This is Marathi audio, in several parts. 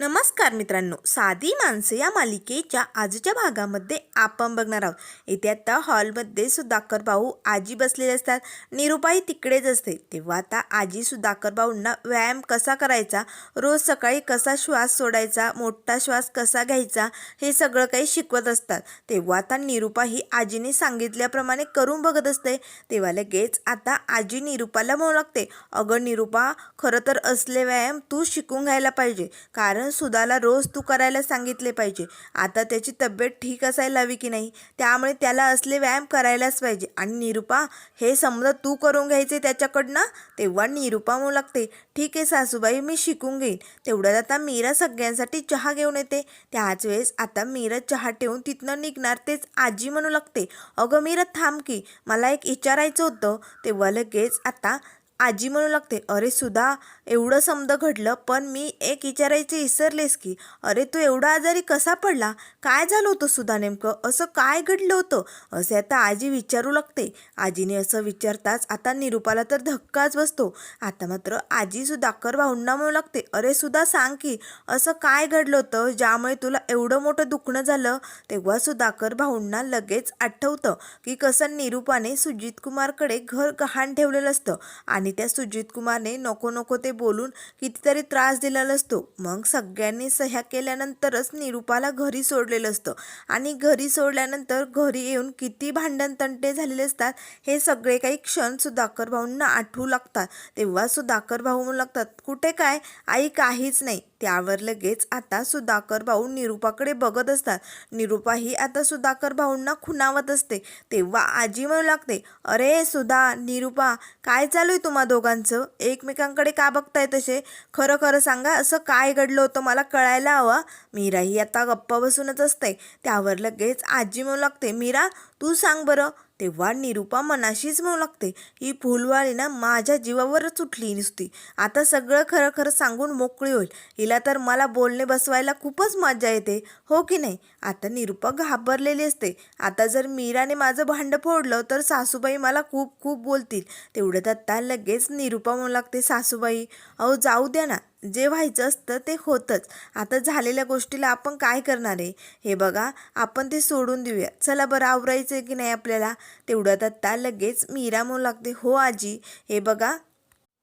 नमस्कार मित्रांनो साधी माणसं या मालिकेच्या आजच्या भागामध्ये आपण बघणार आहोत. इथे आता हॉलमध्ये सुधाकर भाऊ आजी बसलेले असतात. निरुपाई तिकडेच असते. तेव्हा आता आजी सुधाकर भाऊंना व्यायाम कसा करायचा रोज सकाळी कसा श्वास सोडायचा मोठा श्वास कसा घ्यायचा हे सगळं काही शिकवत असतात. तेव्हा आता निरुपा ही आजीने सांगितल्याप्रमाणे करून बघत असते. तेव्हा लगेच आता आजी निरुपाला म्हणू लागते अगं निरुपा खरं तर असले व्यायाम तू शिकून घ्यायला पाहिजे. कारण सुधाला रोज तू करायला सांगितले पाहिजे. आता त्याची तब्येत ठीक असायला हवी की नाही? त्यामुळे त्याला असले व्यायाम करायलाच पाहिजे. आणि निरुपा हे समजा तू करून घ्यायचे त्याच्याकडनं? तेव्हा निरुपा म्हणू लागते ठीक आहे सासूबाई मी शिकून घेईन. तेवढ्यात आता मीरा सगळ्यांसाठी चहा घेऊन येते. त्याच वेळेस आता मीरा चहा ठेवून तिथनं निघणार तेच आजी म्हणू लागते. अगं मीरा थांब की. मला एक विचारायचं होतं. तेव्हा लगेच आता आजी म्हणू लागते अरे सुधा एवढं समद घडलं पण मी एक विचारायचं विसरलेस की अरे तू एवढा आजारी कसा पडला? काय झालं होतं सुधा नेमकं? असं काय घडलं होतं? असे आता आजी विचारू लागते. आजीने असं विचारताच आता निरुपाला तर धक्काच बसतो. आता मात्र आजी सुधाकर भाऊंना म्हणू लागते अरे सुधा सांग की असं काय घडलं होतं ज्यामुळे तुला एवढं मोठं दुखणं झालं? तेव्हा सुधाकर भाऊंना लगेच आठवतं की कसं निरुपाने सुजित कुमारकडे घर गहाण ठेवलेलं असतं आणि आणि त्या सुजित कुमारने नको नको ते बोलून कितीतरी त्रास दिलेला असतो. मग सगळ्यांनी सह्या केल्यानंतरच निरुपाला घरी सोडलेलं असतं. आणि घरी सोडल्यानंतर घरी येऊन किती भांडण तंटे झालेले असतात हे सगळे काही क्षण सुधाकर भाऊंना आठवू लागतात. तेव्हा सुधाकर भाऊ म्हणू लागतात कुठे काय? आई काहीच नाही. त्यावर लगेच आता सुधाकर भाऊ निरुपाकडे बघत असतात. निरुपा ही आता सुधाकर भाऊंना खुणावत असते. तेव्हा आजी म्हणू लागते अरे सुधा निरुपा काय चालू आहे तुम्हा दोघांचं? एकमेकांकडे का बघताय तसे? खरं खरं सांगा असं काय घडलं होतं मला कळायला हवं? मीरा ही आता गप्पा बसूनच असते. त्यावर लगेच आजी म्हणू लागते मीरा तू सांग बरं तेव्हा निरुपा मनाशीच म्हणू लागते ही फुलवाळी ना माझ्या जीवावरच उठली नुसती. आता सगळं खरं खरं सांगून मोकळी होईल. हिला तर मला बोलणे बसवायला खूपच मजा येते. हो की नाही? आता निरुपा घाबरलेली असते. आता जर मीराने माझं भांडं फोडलं तर सासूबाई मला खूप खूप बोलतील. तेवढ्यात आत्ता लगेच निरुपा म्हणू लागते सासूबाई अहो जाऊ द्या ना. जे व्हायचं असतं ते होतंच. आता झालेल्या गोष्टीला आपण काय करणार आहे? हे बघा आपण ते सोडून देऊया. चला बरं आवरायचं आहे की नाही आपल्याला? तेवढ्यात आत्ता लगेच मीरा म्हणू लागते हो आजी हे बघा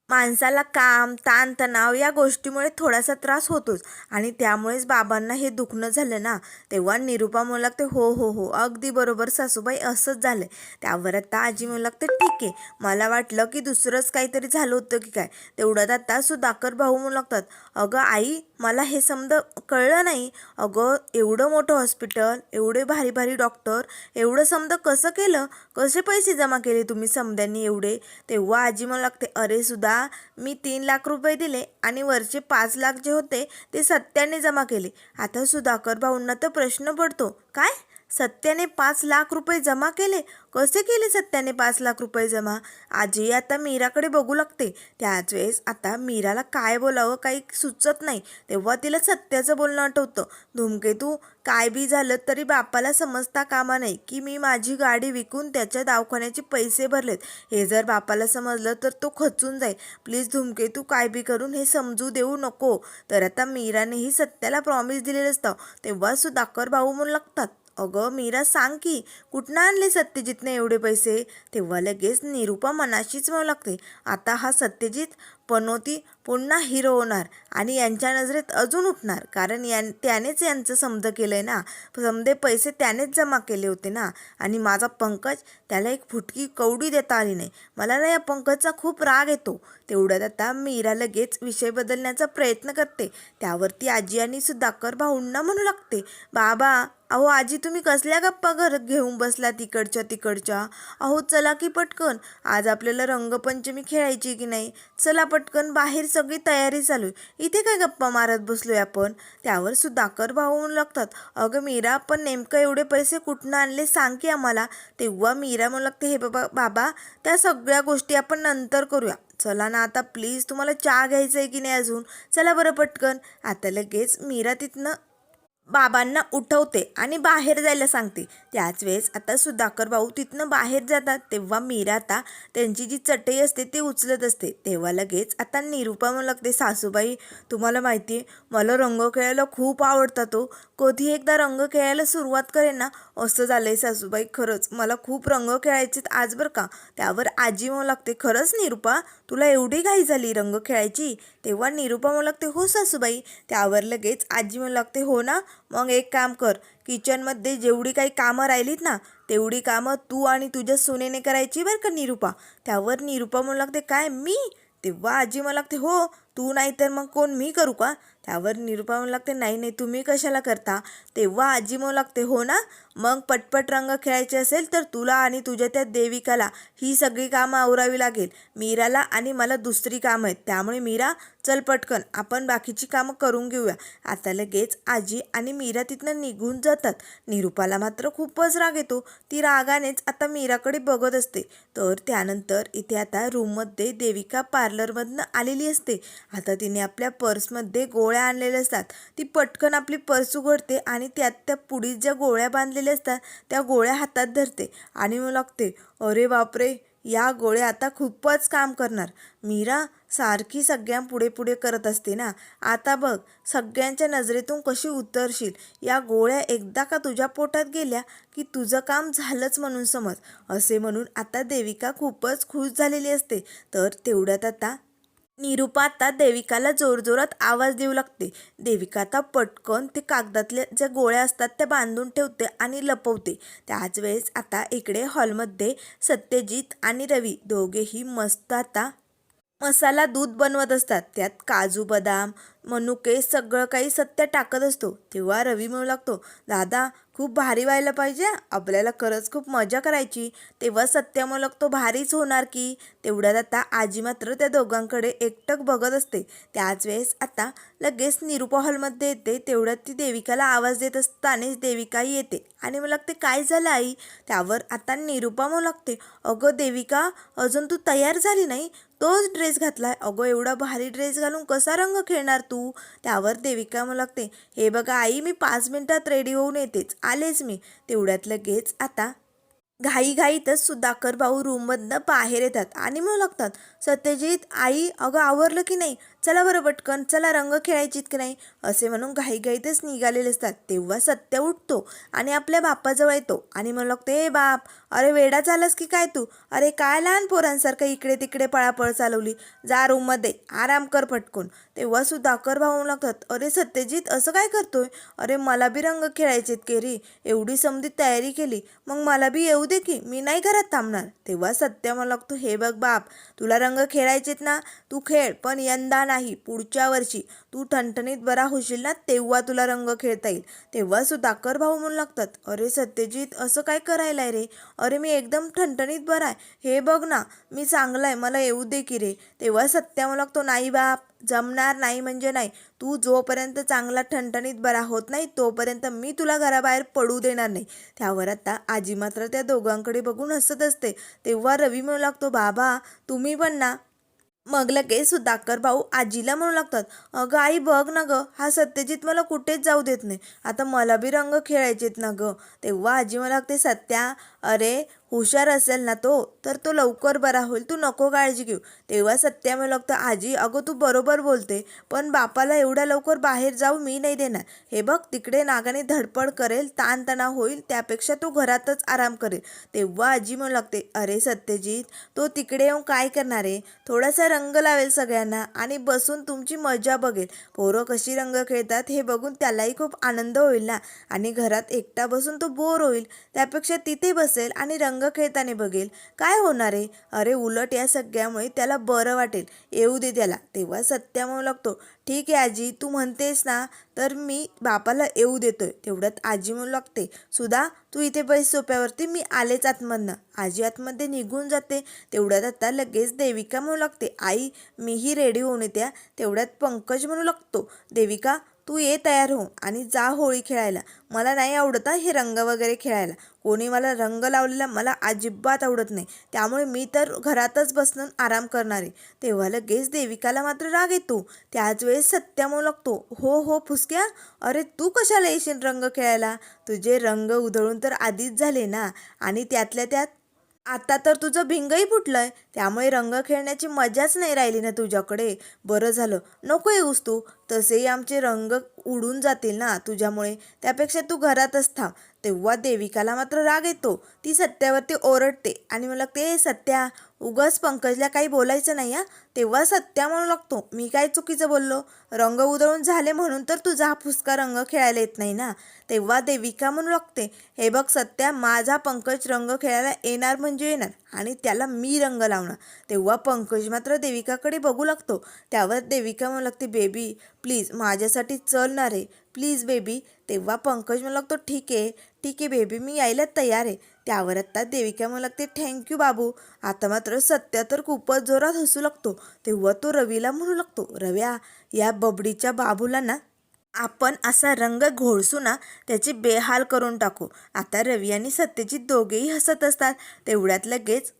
माणसाला काम ताणतणाव या गोष्टीमुळे थोडासा त्रास होतोच. आणि त्यामुळेच बाबांना हे दुखणं झालं ना तेव्हा निरुपा म्हणू लागते हो हो हो अगदी बरोबर सासूबाई असंच झालं त्यावर आता आजी म्हणू लागते ठीक आहे मला वाटलं की दुसरंच काहीतरी झालं होतं की काय? तेवढ्यात आता सुधाकर भाऊ म्हणू लागतात अगं आई मला हे समद कळलं नाही. अगं एवढं मोठं हॉस्पिटल एवढे भारी भारी डॉक्टर एवढं समद कसं केलं? कसे पैसे जमा केले तुम्ही समद्यांनी एवढे? तेव्हा आजी मला लागते अरे सुद्धा मी तीन लाख रुपये दिले आणि वरचे पाच लाख जे होते ते सत्याने जमा केले. आता सुधाकर भाऊंना तर प्रश्न पडतो. काय? सत्याने पाच लाख रुपये जमा केले. कसे केले सत्याने पाच लाख रुपये जमा? आजी आता मीराकडे बघू लागते. त्याच वेळेस आता मीराला काय बोलावं काही सुचत नाही. तेव्हा तिला सत्याचं बोलणं आठवतं. धूमकेतू काय बी झालं तरी बापाला समजता कामा नाही की मी माझी गाडी विकून त्याच्या दवाखान्याचे पैसे भरलेत. हे जर बापाला समजलं तर तो खचून जाईल. प्लीज धूमकेतू काय बी करून हे समजू देऊ नको. तर आता मीरानेही सत्याला प्रॉमिस दिलेलं असतं. तेव्हा सुधाकर भाऊ म्हणून लागतात. अगं मीरा सांग की कुठनं आणले सत्यजितने एवढे पैसे? तेव्हा लगेच निरुपा मनाशीच म्हणू लागते. आता हा सत्यजित पनोती पुन्हा हिरो होणार आणि यांच्या नजरेत अजून उठणार. कारण यां त्यानेच यांचं समज केलं आहे ना. समजे पैसे त्यानेच जमा केले होते ना. आणि माझा पंकज त्याला एक फुटकी कवडी देता आली नाही. मला ना या पंकजचा खूप राग येतो. तेवढ्यात आता मीरा लगेच विषय बदलण्याचा प्रयत्न करते. त्यावरती आजी आणि सुधाकर भाऊंना म्हणू लागते. बाबा अहो आजी तुम्ही कसल्या गप्पा घर घेऊन बसला तिकडच्या तिकडच्या? अहो चला की पटकन. आज आपल्याला रंगपंचमी खेळायची की नाही? चला पटकन बाहेर सगळी तयारी चालू आहे. इथे काय गप्पा मारत बसलोय आपण? त्यावर सुधाकर भाऊ होऊन लागतात. अगं मीरा आपण नेमकं एवढे पैसे कुठनं आणले सांग की आम्हाला. तेव्हा मीरा म्हणू लागते हे बाबा बाबा त्या सगळ्या गोष्टी आपण नंतर करूया. चला ना आता प्लीज तुम्हाला चहा घ्यायचा आहे की नाही अजून? चला बरं पटकन. आता लगेच मीरा तिथनं बाबांना उठवते आणि बाहेर जायला सांगते. त्याच वेळेस आता सुधाकर भाऊ तिथनं बाहेर जातात तेव्हा मीरा आता त्यांची जी चटई असते ती उचलत असते. तेव्हा लगेच आता निरुपा लागते सासूबाई तुम्हाला माहिती आहे मला रंग खेळायला खूप आवडता तो. कधी एकदा रंग खेळायला सुरुवात करेन ना असं झालं आहे सासूबाई खरंच. मला खूप रंग खेळायचे आज बरं का? त्यावर आजी म्हणू लागते खरंच निरुपा तुला एवढी घाई झाली रंग खेळायची? तेव्हा निरुपा म्हणू लागते हो सासूबाई. त्यावर लगेच आजी म्हणू लागते हो ना मग एक काम कर किचनमध्ये जेवढी काही कामं राहिलीत ना तेवढी कामं तू आणि तुझ्या सुनेने करायची बरं का निरुपा? त्यावर निरुपा म्हणू लागते काय मी? तेव्हा आजी मला लागते हो तू नाही तर मग कोण मी करू का? त्यावर निरुपा म्हणू लागते नाही नाही तुम्ही कशाला करता? तेव्हा आजी म्हणू लागते हो ना मग पटपट रंग खेळायचे असेल तर तुला आणि तुझ्या त्या देविकाला ही सगळी कामं आवरावी लागेल. मीराला आणि मला दुसरी कामं आहेत. त्यामुळे मीरा चल पटकन आपण बाकीची कामं करून घेऊया. आता लगेच आजी आणि मीरा तिथनं निघून जातात. निरुपाला मात्र खूपच राग येतो. ती रागानेच आता मीराकडे बघत असते. तर त्यानंतर इथे आता रूममध्ये देविका पार्लरमधनं आलेली असते. आता तिने आपल्या पर्समध्ये गोळ्या आणलेल्या असतात. ती पटकन आपली पर्स उघडते आणि त्यात त्या पुढीत ज्या गोळ्या बांधलेल्या असतात त्या गोळ्या हातात धरते आणि मग लागते अरे बापरे या गोळ्या आता खूपच काम करणार. मीरा सारखी सगळ्यांपुढे पुढे करत असते ना. आता बघ सगळ्यांच्या नजरेतून कशी उतरशील. या गोळ्या एकदा का तुझ्या पोटात गेल्या की तुझं काम झालंच म्हणून समज. असे म्हणून आता देविका खूपच खुश झालेली असते. तर तेवढ्यात आता निरुपा आता देविकाला जोरजोरात आवाज देऊ लागते. देविका आता पटकन ते कागदातल्या ज्या गोळ्या असतात त्या बांधून ठेवते आणि लपवते. त्याच वेळेस आता इकडे हॉलमध्ये सत्यजित आणि रवी दोघेही मस्त आता मसाला दूध बनवत असतात. त्यात काजू बदाम मनुके सगळं काही सत्य टाकत असतो. तेव्हा रवी म्हणू लागतो दादा खूप भारी व्हायला पाहिजे. आपल्याला खरंच खूप मजा करायची. तेव्हा सत्य म्हणू लागतो भारीच होणार की. तेवढ्यात आता आजी मात्र त्या दोघांकडे एकटक बघत असते. त्याच वेळेस आता लगेच निरुपा हॉलमध्ये येते. तेवढ्यात ती देविकाला आवाज देत असतानाच देविकाही येते. आणि मला लागते काय झालं आई? त्यावर आता निरुपा म्हणू लागते अगं देविका अजून तू तयार झाली नाही? तोच ड्रेस घातलाय. अगं एवढा भारी ड्रेस घालून कसा रंग खेळणार तू? त्यावर देविका म्हणू लागते हे बघा आई मी पाच मिनिटात रेडी होऊन येतेच. आलेच मी. तेवढ्यात लगेच आता घाईघाईतच सुधाकर भाऊ रूममधनं बाहेर येतात आणि म्हणू लागतात सत्यजित आई अगं आवरलं की नाही? चला बरं पटकन चला रंग खेळायचीत की नाही. असे म्हणून घाईघाईतच निघालेले असतात. तेव्हा सत्य उठतो आणि आपल्या बापाजवळ येतो आणि म्हणू लागतो हे बाप अरे वेडा चालस की काय तू? अरे काय लहान पोरांसारखं इकडे तिकडे पळापळ चालवली? जा रूममध्ये आराम कर पटकून. तेव्हा सुधाकर भाऊ लागतात अरे सत्यजित असं काय करतोय? अरे मला बी रंग खेळायचेत के रे एवढी समधी तयारी केली. मग मला बी येऊ दे की मी नाही घरात थांबणार. तेव्हा सत्य म्हणू लागतो हे बघ बाप तुला रंग खेळायचेत ना? तू खेळ पण यंदा नाही. पुढच्या वर्षी तू ठणठणीत बरा होशील ना तेव्हा तुला रंग खेळता येईल. तेव्हा सुद्धा कर भाऊ म्हणू लागतात अरे सत्यजित असं काय करायला रे? अरे मी एकदम ठणठणीत बरा आहे. हे बघ ना मी चांगला आहे मला येऊ दे की रे. तेव्हा सत्या म्हणू लागतो नाही बाप जमणार नाही म्हणजे नाही. तू जोपर्यंत चांगला ठणठणीत बरा होत नाही तोपर्यंत मी तुला घराबाहेर पडू देणार नाही. त्यावर आता आजी मात्र त्या दोघांकडे बघून हसत असते. तेव्हा रवी म्हणू लागतो बाबा तुम्ही पण ना मग लगेच सुधाकर भाऊ आजीला म्हणू लागतात अगं आई बघ ना गं हा सत्यजित मला कुठेच जाऊ देत नाही. आता मला बी रंग खेळायचेत ना गं. तेव्हा आजी मला लागते सत्या अरे हुशार असेल ना तो तर तो लवकर बरा होईल. तू नको काळजी घेऊ. तेव्हा सत्या मला लागतं आजी अगं तू बरोबर बोलते पण बापाला एवढ्या लवकर बाहेर जाऊ मी नाही देणार. हे बघ तिकडे नागाने धडपड करेल ताणतणाव होईल त्यापेक्षा तो घरातच आराम करेल. तेव्हा आजी म्हणू लागते अरे सत्यजित तो तिकडे येऊन काय करणार आहे? थोडासा रंग लावेल सगळ्यांना आणि बसून तुमची मजा बघेल. पोरं कशी रंग खेळतात हे बघून त्यालाही खूप आनंद होईल ना? आणि घरात एकटा बसून तो बोर होईल त्यापेक्षा तिथे बसेल आणि रंग खेळताना बघेल. काय होणार आहे? अरे उलट या सगळ्यामुळे त्याला बरं वाटेल. येऊ दे त्याला. तेव्हा सत्या म्हणू लागतो. ठीक आहे आजी. तू म्हणतेस ना तर मी बापाला येऊ देतोय. तेवढ्यात आजी म्हणू लागते. सुधा तू इथे बैस सोप्यावरती. मी आलेच आतमधनं. आजी आतमध्ये निघून जाते. तेवढ्यात आता लगेच देविका म्हणू लागते. आई मीही रेडी होऊन येत्या. तेवढ्यात पंकज म्हणू लागतो. देविका तू ये तयार हो आणि जा होळी खेळायला. मला नाही आवडत हे रंग वगैरे खेळायला. कोणी मला रंग लावलेला मला अजिबात आवडत नाही. त्यामुळे मी तर घरातच बसून आराम करणार आहे. तेव्हा लगेच देविकाला मात्र राग येतो. त्याच वेळेस सत्या म्हणू लागतो हो हो फुसक्या. अरे तू कशाला येशील रंग खेळायला? तुझे रंग उधळून तर आधीच झाले ना. आणि त्यातल्या त्यात आता तर तुझं भिंगही फुटलंय. त्यामुळे रंग खेळण्याची मजाच नाही राहिली ना तुझ्याकडे. बरं झालं. नको येऊस तू. तसेही आमचे रंग उडून जातील ना तुझ्यामुळे. त्यापेक्षा तू घरातच थांब. तेव्हा देविकाला मात्र राग येतो. ती सत्यावरती ओरडते. आणि मला ते सत्या उगाच पंकजला काही बोलायचं नाही हा. तेव्हा सत्या म्हणू लागतो मी काय चुकीचं बोललो? रंग उधळून झाले म्हणून तर तुझा हा फुसका रंग खेळायला येत नाही ना? तेव्हा देविका म्हणू लागते हे बघ सत्या माझा पंकज रंग खेळायला येणार म्हणजे येणार आणि त्याला मी रंग लावणार. तेव्हा पंकज मात्र देविकाकडे बघू लागतो. त्यावर देविका म्हणू लागते बेबी प्लीज माझ्यासाठी चलणार आहे प्लीज बेबी तेव्हा पंकज म्हणू लागतो ठीक आहे. ठीक आहे बेबी मी यायला तयार आहे. त्यावर आत्ता देविका म्हणू लागते थँक्यू बाबू. आता मात्र सत्या तर खूपच जोरात हसू लागतो. तेव्हा तो रवीला म्हणू लागतो रव्या या बबडीच्या बाबूला ना आपण असा रंग घोळसू ना त्याची बेहाल करून टाकू. आता रवी आणि सत्यजित दोघेही हसत असतात. तेवढ्यात लगेच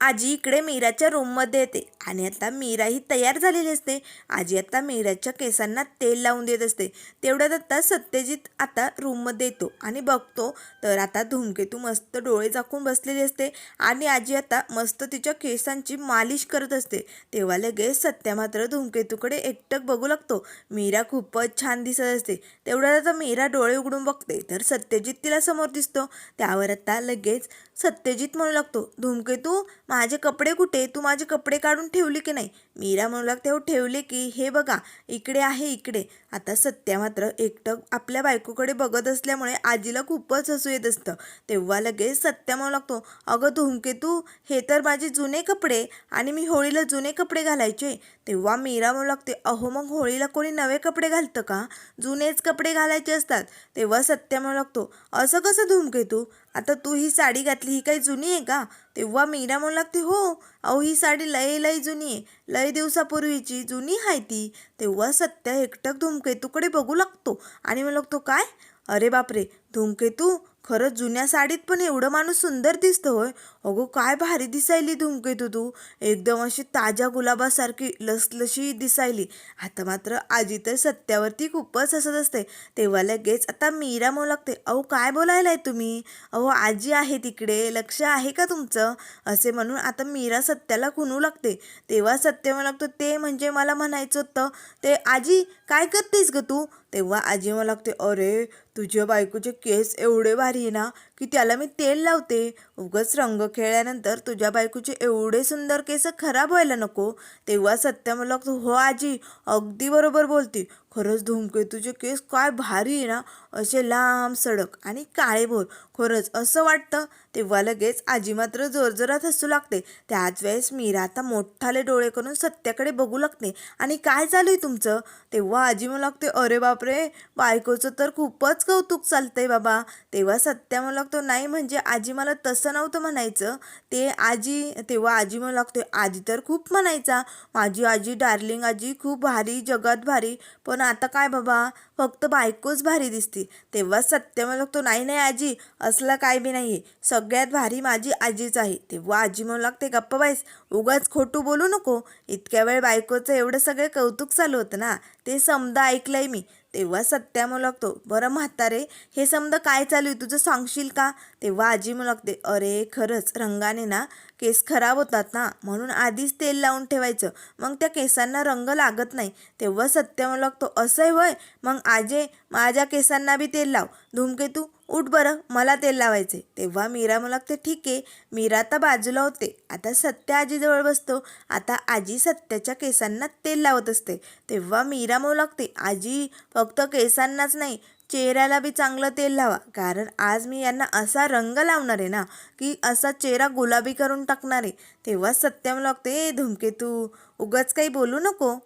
आजी इकडे मीराच्या रूममध्ये येते. आणि आता मीरा ही तयार झालेली असते. आजी आता मीराच्या केसांना तेल लावून देत असते. तेवढ्यात आता सत्यजित आता रूममध्ये येतो आणि बघतो. तर आता धूमकेतू मस्त डोळे झाकून बसलेली असते. आणि आजी आता मस्त तिच्या केसांची मालिश करत असते. तेव्हा लगेच सत्या मात्र धूमकेतूकडे एकटक बघू लागतो. मीरा खूपच छान दिसत असते. तेवढ्यात आता मीरा डोळे उघडून बघते. तर सत्यजित तिला समोर दिसतो. त्यावर आता लगेच सत्यजित म्हणू लागतो धूमकेतू माझे कपडे कुठे? तू माझे कपडे काढून ठेवली की नाही? मीरा म्हणू लागते हो ठेवले की हे बघा इकडे आहे इकडे. आता सत्या मात्र एकटक आपल्या बायकोकडे बघत असल्यामुळे आजीला खूपच हसू येत असतं. तेव्हा लगेच सत्या म्हणू लागतो अगं धूमकेतू हे तर माझे जुने कपडे आणि मी होळीला जुने कपडे घालायचे. तेव्हा मीरा म्हणू लागते अहो मग होळीला कोणी नवे कपडे घालतं का? जुनेच कपडे घालायचे असतात. तेव्हा सत्या म्हणू लागतो असं कसं धूमकेतू आता तू ही साडी घातली ही काही जुनी आहे का? तेव्हा मीरा म्हणू लागते हो अहो ही साडी लय लय जुनी आहे. लय दिवसापूर्वीची जुनी आहे ती. तेव्हा सत्या एकटक धूमकेतूकडे बघू लागतो. आणि म्हणू लागतो काय? अरे बापरे धूमकेतू खरंच जुन्या साडीत पण एवढं माणूस सुंदर दिसतं होय अगो काय भारी दिसायली धुमकेतू तू. एकदम अशी ताज्या गुलाबासारखी लसलशी दिसायली. आता मात्र आजी तर सत्यावरती खूपच हसत असते. तेव्हा लगेच आता मीरा म्हणू लागते अहो काय बोलायलाय तुम्ही? अहो आजी आहे तिकडे लक्ष आहे का तुमचं? असे म्हणून आता मीरा सत्याला खुनू लागते. तेव्हा सत्य म्हणू लागतो ते म्हणजे मला म्हणायचं होतं ते आजी काय करतेस ग तू? तेव्हा आजी मला लागते अरे तुझ्या बायकोचे केस एवढे भारी आहे ना की त्याला मी तेल लावते. उगच रंग खेळल्यानंतर तुझ्या बायकोचे एवढे सुंदर केस खराब व्हायला नको. तेव्हा सत्य मला हो आजी अगदी बरोबर बोलती. खरंच धूमकेतूचे केस काय भारी आहे ना? असे लांब सडक आणि काळेभोर खरंच असं वाटतं? तेव्हा लगेच आजी मात्र जोरजोरात हसू लागते. त्याच वेळेस मीरा आता मोठाले डोळे करून सत्याकडे बघू लागते. आणि काय चालू आहे तुमचं? तेव्हा आजी म्हणू लागते अरे बापरे! बायकोचं तर खूपच कौतुक चालतंय बाबा. तेव्हा सत्या म्हणू लागतो नाही म्हणजे आजी मला तसं नव्हतं म्हणायचं. ते आजी तेव्हा आजी म्हणू लागते आजी तर खूप म्हणायचा. माझी आजी डार्लिंग आजी खूप भारी जगात भारी. पण आता काय बाबा? फक्त बायकोच भारी दिसती. तेव्हा सत्य म्हणू लागतो नाही नाही आजी असलं काय बी नाही आहे सगळ्यात भारी माझी आजीच आहे. तेव्हा आजी म्हणू लागते गप्प बाईस उगाच खोटू बोलू नको. इतक्या वेळ बायकोचं एवढं सगळं कौतुक चालू होतं ना ते समजा ऐकलंय मी. तेव्हा सत्या म्हणू लागतो बरं म्हातारे हे समजा काय चालू आहे? तुझं सांगशील का? तेव्हा आजी म्हणू लागते अरे खरंच रंगाने ना केस खराब होतात ना म्हणून आधीच तेल लावून ठेवायचं. मग त्या केसांना रंग लागत नाही. तेव्हा सत्य लागतो असंही होय. मग आजे माझ्या केसांना बी तेल लाव. धूमकेतू उठ बरं मला तेल लावायचे तेव्हा मीरा म्हणू लागते ठीक आहे. मीरा आता बाजूला होते. आता सत्य आजीजवळ बसतो. आता आजी सत्याच्या केसांना तेल लावत असते. तेव्हा मीरा म्हणू लागते आजी फक्त केसांनाच नाही चेहऱ्याला बी चांगलं तेल लावा. कारण आज मी यांना असा रंग लावणार आहे ना की असा चेहरा गुलाबी करून टाकणार आहे. तेव्हा सत्यम लागते ए धुमकेतू उगाच काही बोलू नको.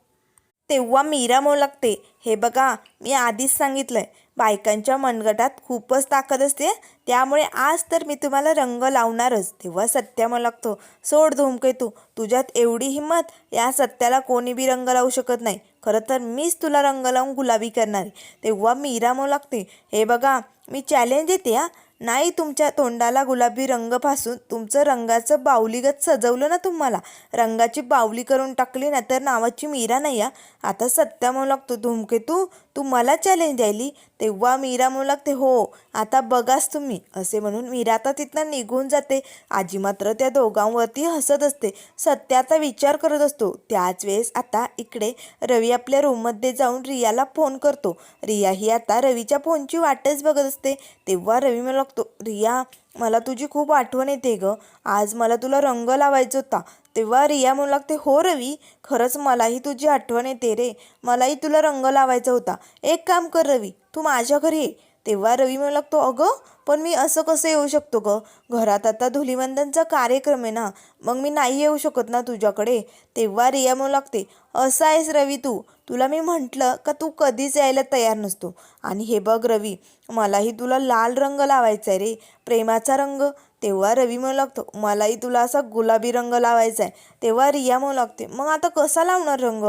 तेव्हा मीरा म्हणू लागते हे बघा मी आधीच सांगितलं आहे बायकांच्या मनगटात खूपच ताकद असते. त्यामुळे आज तर मी तुम्हाला रंग लावणारच. तेव्हा सत्या मला लागतो सोड धूमकेतू तुझ्यात एवढी हिंमत या सत्याला कोणी बी रंग लावू शकत नाही. खरं तर मीच तुला रंग लावून गुलाबी करणार. तेव्हा मीरा लागते हे बघा मी चॅलेंज देते हा. नाही तुमच्या तोंडाला गुलाबी रंग फासून तुमचं रंगाचं बावलीगत सजवलं ना तुम्हाला? रंगाची बावली करून टाकली ना तर नावाची मीरा नाही आता सत्या म्हणू लागतो धूमकेतू. तू मला चॅलेंज द्यायली तेव्हा मीरा म्हणू लागते हो आता बघाच तुम्ही. असे म्हणून मीरा आता तिथनं निघून जाते. आजी मात्र त्या दोघांवरती हसत असते. सत्याचा विचार करत असतो. त्याच वेळेस आता इकडे रवी आपल्या रूममध्ये जाऊन रियाला फोन करतो. रिया ही आता रवीच्या फोनची वाटच बघत असते. तेव्हा रवी मला लागतो रिया मला तुझी खूप आठवण येते ग. आज मला तुला रंग लावायचा होता. तेव्हा रिया म्हणू लागते हो रवी खरंच मलाही तुझी आठवण येते रे. मलाही तुला रंग लावायचा होता. एक काम कर रवी तू माझ्या घरी ये. तेव्हा रवी म्हणू लागतो अगं पण मी असं कसं येऊ शकतो ग? घरात आता धुलिवंदनचा कार्यक्रम आहे ना. मग मी नाही येऊ शकत ना तुझ्याकडे. तेव्हा रिया म्हणू लागते असं आहेस रवी तू. तुला मी म्हटलं का तू कधीच यायला तयार नसतो. आणि हे बघ रवी मलाही तुला लाल रंग लावायचा आहे रे. प्रेमाचा रंग तेव्हा रवी म्हणू लागतो मलाही तुला असा गुलाबी रंग लावायचा आहे तेव्हा रिया म्हणू लागते मग आता कसा लावणार रंग?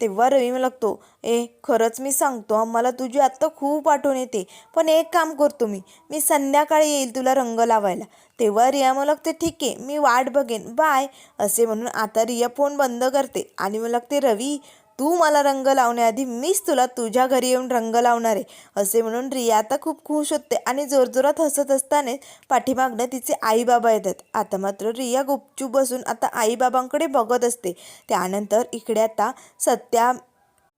तेव्हा रवी म्हणू लागतो ए खरंच मी सांगतो मला तुझी आत्ता खूप आठवण येते. पण एक काम करतो मी मी संध्याकाळी येईल तुला रंग लावायला. तेव्हा रिया म्हणू लागते ठीक आहे मी वाट बघेन बाय. असे म्हणून आता रिया फोन बंद करते आणि म्हणू लागते रवी तू मला रंग लावण्याआधी मीच तुला तुझ्या घरी येऊन रंग लावणार आहे असे म्हणून रिया आता खूप खुश होते आणि जोरजोरात हसत असताना पाठीमागनं तिचे आईबाबा येतात. आता मात्र रिया गुपचूप बसून आता आईबाबांकडे बघत असते. त्यानंतर इकडे आता सत्या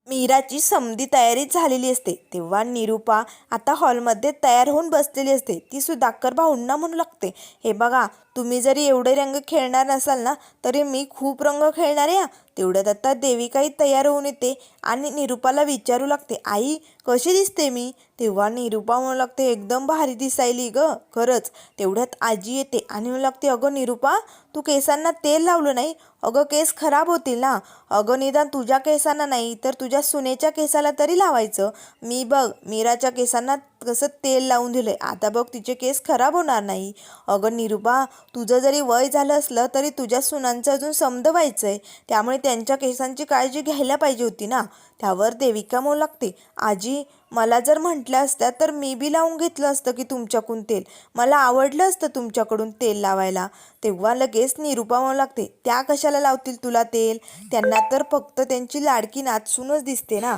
मीराची समधी तयारी झालेली असते. तेव्हा निरूपा आता हॉलमध्ये तयार होऊन बसलेली असते. ती सुधाकर भाऊंना म्हणू लागते हे बघा तुम्ही जरी एवढे रंग खेळणार नसाल ना तरी मी खूप रंग खेळणार या. तेवढ्यात आता देविकाही तयार होऊन येते आणि निरूपाला विचारू लागते आई कशी दिसते मी? तेव्हा निरूपा म्हणू लागते एकदम भारी दिसायली ग खरंच. तेवढ्यात आजी येते आणि म्हणू लागते अगं निरूपा तू केसांना तेल लावलं नाही? अगं केस खराब होतील ना? अगं निदान तुझ्या केसांना नाही तर तुझ्या सुनेच्या केसाला तरी लावायचं? मी बघ मीराच्या केसांना कसं तेल लावून दिलंय आता बघ तिचे केस खराब होणार नाही. अगं निरूपा तुझं जरी वय झालं असलं तरी तुझ्या सुनांचं अजून समद व्हायचं आहे त्यामुळे त्यांच्या केसांची काळजी घ्यायला पाहिजे होती ना. त्यावर देविका म्हणू लागते. आजी मला जर म्हटलं असत्या तर मी बी लावून घेतलं असतं की तुमच्याकडून तेल. मला आवडलं असतं तुमच्याकडून तेल लावायला. तेव्हा लगेच निरूपा म्हणू लागते. त्या कशाला लावतील तुला तेल? त्यांना तर फक्त त्यांची लाडकी नाचूनच दिसते ना.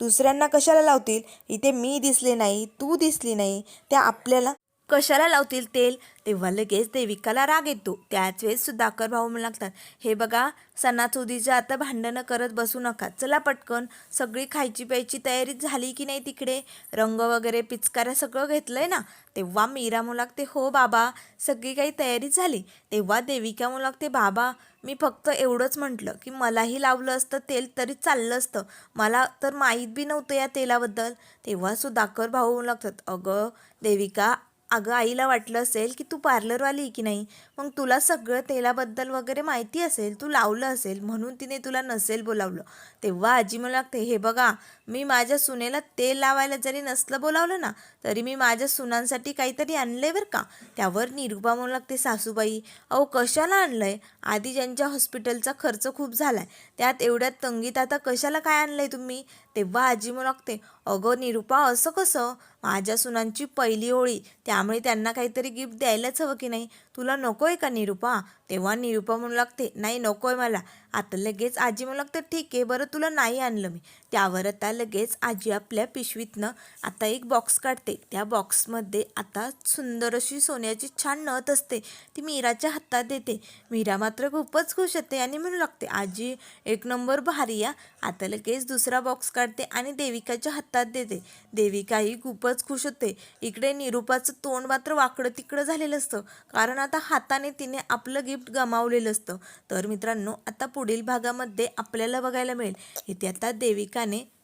दुसऱ्यांना कशाला लावतील? इथे मी दिसले नाही तू दिसली नाही. त्या आपल्याला कशाला लावतील तेल? तेव्हा लगेच देविकाला राग येतो. त्याच वेळेस सुधाकर भाऊ म्हणू लागतात हे बघा सणासुदीचं आता भांडणं करत बसू नका. चला पटकन सगळी खायची प्यायची तयारी झाली की नाही तिकडे? रंग वगैरे पिचकाऱ्या सगळं घेतलंय ना? तेव्हा मीरा म्हणू लागते हो बाबा सगळी काही तयारी झाली. तेव्हा देविका म्हणू लागते बाबा मी फक्त एवढंच म्हटलं की मलाही लावलं असतं तेल तरी चाललं असतं. मला तर माहीत बी नव्हतं या तेलाबद्दल. तेव्हा सुधाकर भाऊ म्हणू लागतात अगं देविका अगं आईला वाटलं असेल की तू पार्लरवाली की नाही? मग तुला सगळं तेलाबद्दल वगैरे माहिती असेल तू लावलं असेल म्हणून तिने तुला नसेल बोलावलं. तेव्हा आजी मला लागते हे बघा मी माझ्या सुनेला तेल लावायला जरी नसलं बोलावलं ना तरी मी माझ्या सुनांसाठी काहीतरी आणलंय बरं का? त्यावर निरुपा म्हणू लागते सासूबाई अहो कशाला आणलंय? आधी ज्यांच्या हॉस्पिटलचा खर्च खूप झालाय त्यात एवढ्यात तंगीत आता कशाला काय आणलंय तुम्ही? तेव्हा आजी म्हणू लागते अगं निरुपा असं कसं? माझ्या सुनांची पहिली होळी त्यामुळे त्यांना काहीतरी गिफ्ट द्यायलाच हवं की नाही? तुला नको आहे का निरूपा तेव्हा निरूपा म्हणू लागते नाही नको आहे मला. आता लगेच आजी म्हणू लागते ठीक आहे बरं तुला नाही आणलं मी. त्यावर आता लगेच आजी आपल्या पिशवीतनं आता एक बॉक्स काढते. त्या बॉक्समध्ये आता सुंदर अशी सोन्याची छान नथ असते. ती मीराच्या हातात देते. मीरा मात्र खूपच खुश होते आणि म्हणू लागते आजी एक नंबर भारी या. आता लगेच दुसरा बॉक्स काढते आणि देविकाच्या हातात देते. देविकाही खूपच खुश होते. इकडे निरूपाचं तोंड मात्र वाकडं तिकडं झालेलं असतं. कारण आता हाताने तिने आपलं गिफ्ट गमावलेलं असतं. तर मित्रांनो आता पुढील भागामध्ये आपल्याला बघायला मिळेल. इथे आता देविकाने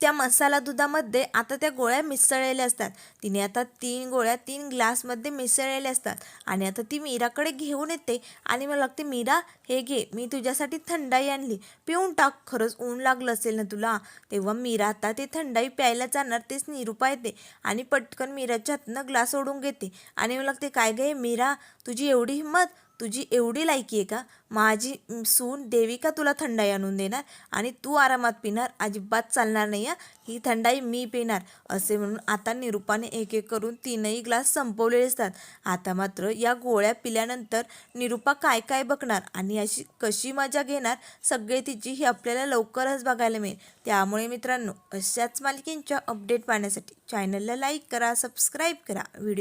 त्या मसाला दुधामध्ये आता त्या गोळ्या मिसळलेल्या असतात. तिने आता तीन गोळ्या तीन ग्लासमध्ये मिसळलेल्या असतात. आणि आता ती मीराकडे घेऊन येते. आणि मला लागते मीरा हे घे. मी तुझ्यासाठी थंडाई आणली. पिऊन टाक. खरंच ऊन लागलं असेल ना तुला. तेव्हा मीरा आता ते थंडाई प्यायला जाणार. तेच निरूपा येते. आणि पटकन मीराच्या हातनं ग्लास ओढून घेते. आणि मला लागते काय गे मीरा? तुझी एवढी हिंमत? तुझी एवढी लायकी आहे का? माझी सून देविका तुला थंडाई आणून देणार? आणि तू आरामात पिणार? अजिबात चालणार नाही हा? ही थंडाई मी पिणार. असे म्हणून आता निरूपाने एक एक करून तीनही ग्लास संपवलेले असतात. आता मात्र या गोळ्या पिल्यानंतर निरूपा काय काय बघणार? आणि अशी कशी मजा घेणार? सगळे तिची ही आपल्याला लवकरच बघायला मिळेल. त्यामुळे मित्रांनो अशाच मालिकेंच्या अपडेट पाहण्यासाठी चॅनलला लाईक करा सबस्क्राईब करा. व्हिडिओ